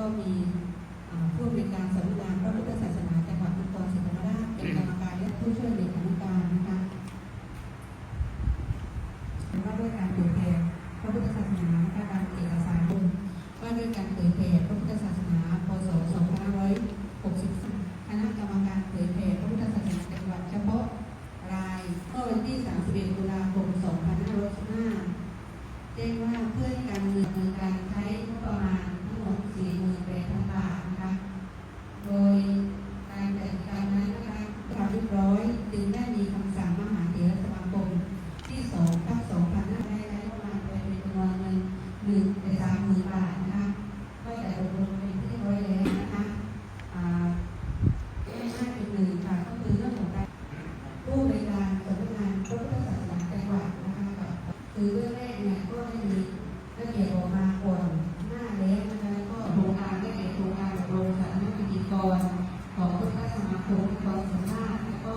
ก็มีผู้บริการสำนักงานพระพุทธศาสนาจังหวัดนครศรีธรรมราชเป็นกรรมการและผู้ช่วยเลขานุการนะคะว่าด้วยการเผยแพร่พระพุทธศาสนาการเอกสารบุญว่าด้วยการเผยแพร่พระพุทธศาสนาพศ2563คณะกรรมการเผยแพร่พระพุทธศาสนาจังหวัดเฉพาะรายเมื่อวันที่31ตุลา รของพุทธสมาคมกองสุราษฎร์แล้วก็